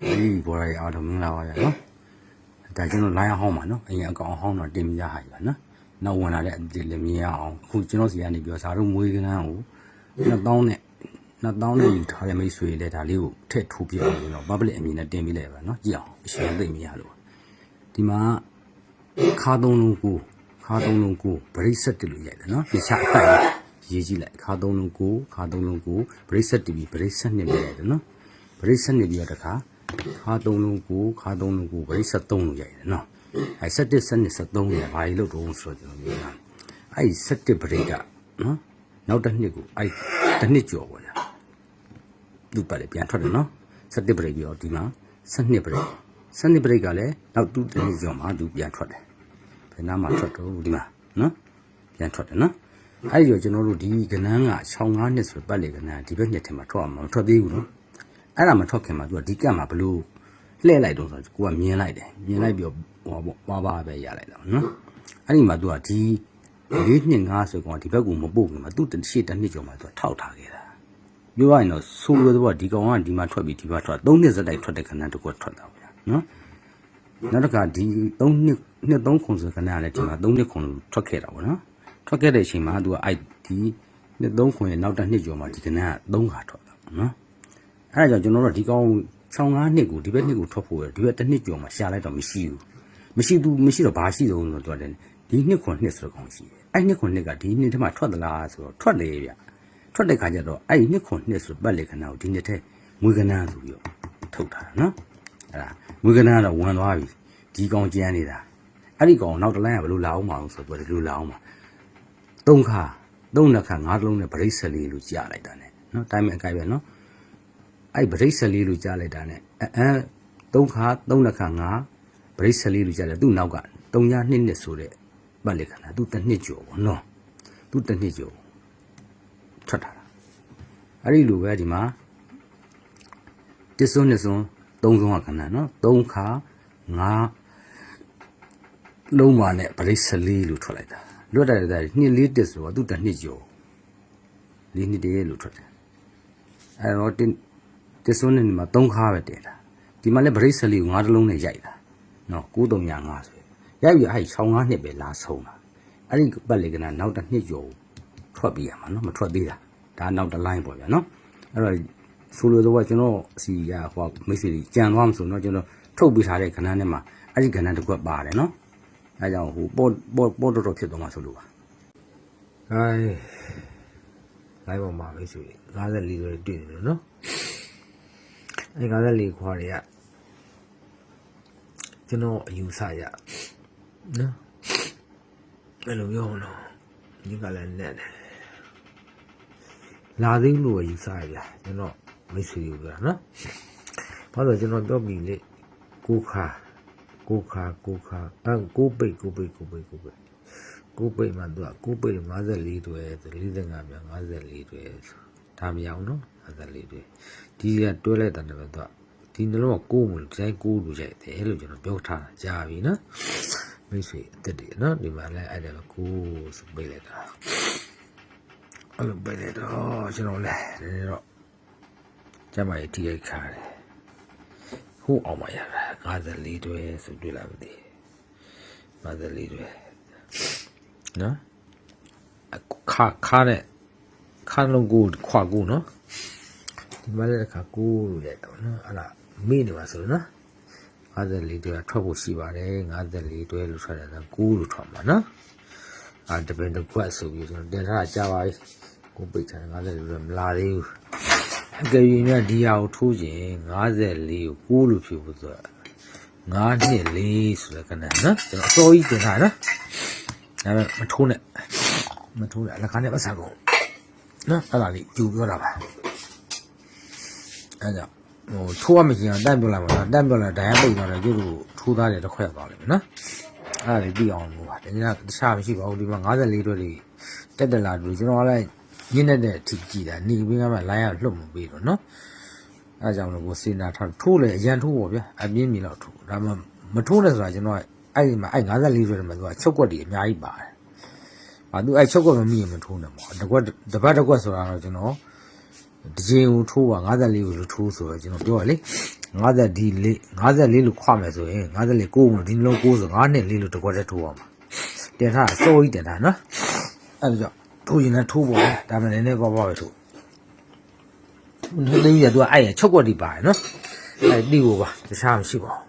ဒီဘော်ရအားတော့မင်္ဂလာပါဗျာနော်ဒါကျွန်တော် line ဟောင်းပါနော်အရင်အကောင်ဟောင်းတော့တင်ပြရဟာပါနော်နောက်ဝင်လာတဲ့အဒီလည်းမြင်ရအောင်အခုကျွန်တော်စီကနေပြောစာတို့မွေးကနန်းကို2000နဲ့2000နဲ့ယူထားတဲ့မိတ်ဆွေလည်းဒါလေးကိုထည့်ထိုးပြအောင်ကျွန်တော် public အမြင်နဲ့တင်ပြလိုက်ပါနော်ကြည့်အောင်အရှင်သိမ့်မရလို့ဒီမှာခါသုံးလုံးကိုခါသုံးလုံးကိုဗရိတ်ဆက်တက်လို့ရိုက်တယ်နော်ပြချအပိုက်ရေးကြည့်လိုက်ခါသုံးလုံးကိုခါသုံးလုံးကိုဗရိတ်ဆက်တပြီးဗရိတ်ဆက်နှစ်လိုက်တယ်နော်ဗရိတ်ဆက်နေပြီးတော့တခါ ခါသုံးလုံးကိုခါသုံးလုံးကိုဗရိတ်ဆက်သုံးလို့ရိုက်တယ်နော်အဲဆက်တစ်ဆက်နှစ်ဆက်သုံးနေဘာကြီးလို့တော့ဆိုတော့ကျွန်တော်ပြောတာအဲဆက်တစ်ဗရိတ်ကနော်နောက်တစ်နှစ်ကိုအဲတစ်နှစ်ကျော်ပေါ့ဗျာသူ့ပတ်လည်းပြန်ထွက်တယ်နော်ဆက်တစ်ဗရိတ်ပြီးတော့ဒီမှာဆက်နှစ်ဗရိတ်ဆက်နှစ်ဗရိတ်ကလည်းနောက်သူ့တစ်နှစ်ကျော်မှသူပြန်ထွက်တယ်ဘယ်နာမှထွက်တော့ဒီမှာနော်ပြန်ထွက်တယ်နော်အဲ့ဒီတော့ကျွန်တော်တို့ဒီကနန်းက6-5နှစ်ဆိုပတ်လေကနန်းဒီဘက်နှစ်ထဲမှာထွက်အောင်မထွက်သေးဘူးနော် အဲ့ဒါမထွက်ခင်မှာသူကဒီကတ်မှာဘလို့လှည့်လိုက်တော့ဆိုတော့ကိုကမြင်လိုက်တယ်မြင်လိုက်ပြီးတော့ဟောပေါ့ပွားပါပဲရလိုက်တော့နော်အဲ့ဒီမှာသူကဒီလေးနှစ်ငါးဆိုကောင်ဒီဘက်ကမပို့ခင်မှာသူတရှိတနှစ်ကျော်မှာသူကထောက်ထားခဲ့တာပြောရရင်တော့ဆိုးရတော့ဒီကောင်ကဒီမှာထွက်ပြီးဒီမှာထွက်သုံးနှစ်စတိုက်ထွက်တဲ့ခဏတကွထွက်တာဗျာနော်နောက်တစ်ခါဒီ3နှစ်နှစ်3ခုဆိုခဏလည်းဒီမှာ3နှစ်ခုထွက်ခဲ့တာပေါ့နော်ထွက်ခဲ့တဲ့အချိန်မှာသူကအဲ့ဒီနှစ်3ခုရဲ့နောက်တစ်နှစ်ကျော်မှာဒီကနေ့က3ခါထွက်တာနော် အဲ့ဒါကြောင့်ကျွန်တော်တို့ဒီကောင်65နှစ်ကိုဒီဘက်နှစ်ကိုထွက်ဖို့ရဒီဘက်တစ်နှစ်ကျော်မှရှာလိုက်တော့မရှိဘူးမရှိသူမရှိတော့ဘာရှိတော့လို့ပြောတယ်ဒီနှစ်ခွန်နှစ်ဆိုတော့ကောင်းရှိတယ်အဲ့နှစ်ခွန်နှစ်ကဒီနှစ်ထဲမှာထွက်သလားဆိုတော့ထွက်တယ်ဗျထွက်တဲ့ခါကျတော့အဲ့နှစ်ခွန်နှစ်ဆိုပတ်လေခဏကိုဒီနှစ်ထဲငွေကနန်းဆိုပြီးတော့ထုတ်ထားတာနော်အဲ့ဒါငွေကနန်းကတော့ဝင်သွားပြီဒီကောင်ကျန်းနေတာအဲ့ဒီကောင်နောက်တစ်လိုင်းကဘယ်လိုလာအောင်မအောင်ဆိုတော့ဒီလိုလာအောင်ပါသုံးခါသုံးနှစ်ခါငါးလုံးနဲ့ဗရိတ်ဆက်လေးလို့ကြားလိုက်တာ ਨੇ နော်တိုင်းမဲ့အကိုက်ပဲနော် အဲ့ဗရိတ်ဆက်လေးလို့ကြားလိုက်တာ ਨੇ အဲအဲသုံးခါသုံးလက်ခါငါဗရိတ်ဆက်လေးလို့ကြားတယ်သူ့နောက်ကတုံညာနှစ်နှစ်ဆိုတဲ့ပတ်လေခဏသူတစ်နှစ်ကျော်ပေါ့နော်သူတစ်နှစ်ကျော်ထွက်ထားတာအဲ့ဒီလိုပဲဒီမှာတစ်စွန်းနှစ်စွန်းသုံးစွန်းကခဏနော်သုံးခါငါလုံးပါနဲ့ဗရိတ်ဆက်လေးလို့ထွက်လိုက်တာလွတ်တယ်တဲ့နှစ်လေးတစ်ဆိုတော့သူတစ်နှစ်ကျော်လေးနှစ်တည်းလို့ထွက်တယ်အဲ့တော့ တင်တစွန်းနဲ့ဒီမှာ၃ခါပဲတင်တာဒီမှာလည်းဗရိတ်ဆလီကိုငါးတလုံးနဲ့ရိုက်တာနော်9305ဆိုရိုက်ပြီးအဲ့65နှစ်ပဲလာဆုံးတာအဲ့ဒီပတ်လေကနာနောက်တစ်နှစ်ကျော်ထွက်ပြီးရမှာနော်မထွက်သေးတာဒါနောက်တစ်လိုင်းပေါ့ဗျာနော်အဲ့တော့ဆိုလိုတော့ကျွန်တော်စီရဟိုမိတ်ဆွေကြီးကြံသွားမှဆိုတော့ကျွန်တော်ထုတ်ပေးထားတဲ့ခဏနဲ့မှာအဲ့ဒီခဏတစ်ခွက်ပါတယ်နော်အဲကြောင့်ဟိုပေါ်ပေါ်ပေါ်တော့ဖြစ်သွားမှာဆိုလို့ပါဟိုင်းလိုက်ပါမှာပဲဆိုရင်54ဆိုတွေ့တယ်လို့နော် အဲ54ခွာတွေကကျွန်တော်အယူဆရနော်ဘယ်လိုပြောမလဲဒီကလည်းနဲ့တယ်လာသေးလို့ယူဆရဗျာကျွန်တော်မိတ်ဆွေယူဗျာနော်ဘာလို့ကျွန်တော်ပြောပြီးလေကိုခါကိုခါကိုခါအဲကိုပိတ်ကိုပိတ်ကိုပိတ်ကိုပိတ်ကိုပိတ်မှသူကကိုပိတ်လို့54တွဲဆို45မြန်54တွဲဆို ဒါမရအောင်နော်54တွဲဒီကတွဲလိုက်တယ်ပဲသူကဒီနှလုံးကကိုမလို့ဒီတိုင်းကိုလူရိုက်တယ်လို့ကျွန်တော်ပြောထားတာကြာပြီနော်မိတ်ဆွေအစ်စ်တွေနော်ဒီမှာလဲအဲ့ဒါပဲကိုဆိုပိတ်လိုက်တာအဲ့လိုပိတ်လိုက်တော့ကျွန်တော်လဲနည်းနည်းတော့ကျမကြီးထိခိုက်ခါတယ်ဟိုအောင်မရတာ54တွဲဆိုတွေ့လာမသိ54တွဲနော်အခုခါခါတဲ့ ခါလုံးကိုခွာကိုနော်ဒီမှာလည်းတစ်ခါကိုလို့ရိုက်တော့နော်အဲ့ဒါမေ့နေပါဆိုလို့နော်54တွဲထွက်ဖို့ရှိပါတယ်54တွဲလို့ထွက်တယ်နော်ကိုလို့ထွက်မှာနော်အာတပင်တစ်ခွက်ဆိုပြီးကျွန်တော်တင်ထားတာကြာပါပြီကိုပိတ်ချင်54တွဲမလာသေးဘူးအကယ်၍များဒီဟာကိုထိုးခြင်း54ကိုကိုလို့ဖြစ်ဖို့ဆိုတော့9နှစ်4ဆိုတဲ့ကနန်းနော်ကျွန်တော်အစိုးရတင်ထားနော်ဒါပေမဲ့မထိုးနဲ့မထိုးနဲ့အလကားနဲ့ပတ်စံကုန် နော်အဲ့ဒါလေးကြူပြောတာပါအဲ့ကြောင့်ဟိုထိုးရမရှိအောင်တန့်ပြောလိုက်ပါတော့တန့်ပြောလိုက်ဒိုင်ရပိတ်သွားတယ်ကျုပ်တို့ထိုးသားတယ်တစ်ခွက်သွားလိမ့်မယ်နော်အဲ့ဒါလေးပြီးအောင်လို့ပါဒီနေ့ကတခြားမရှိပါဘူးဒီမှာ54တွဲလေးတက်တက်လာတူကျွန်တော်ကလည်းညင်းတဲ့အထိကြည်တာနေပြီးကမှလိုင်းရလွတ်မပေးတော့နော်အဲ့ကြောင့်လို့ကိုစေနာထားထိုးလေအရန်ထိုးပေါ့ဗျာအပြင်းမြင်တော့ထိုးဒါမှမထိုးနဲ့ဆိုတာကျွန်တော်အဲ့ဒီမှာအဲ့54တွဲထဲမှာသူကချုပ်ကွက်တွေအများကြီးပါတယ်။ အာသူအဲ့ချုပ်ကွက်မမိရင်မထိုးနဲ့ပေါ့။တကွက်တပတ်တကွက်ဆိုတာတော့ကျွန်တော်တစ်ချိန်ကိုထိုးပါ54ကိုလို့ထိုးဆိုတော့ကျွန်တော်ပြောရလေ50ဒီလေး54လို့ခွမယ်ဆိုရင်54ကိုလို့ဒီနှလုံး9ဆို9နဲ့4လို့တစ်ခွက်တည်းထိုးအောင်ပါတင်ထားတာစိုးကြီးတင်ထားနော်အဲ့ဒါကြောင့်ထိုးရင်လည်းထိုးပေါ်တယ်ဒါမှလည်းနည်းနည်းပါးပါးပဲထိုးဒီလေးရတော့အဲ့ရချုပ်ကွက်ဒီပါတယ်နော်အဲ့ဒီကိုပါတခြားမရှိပါဘူး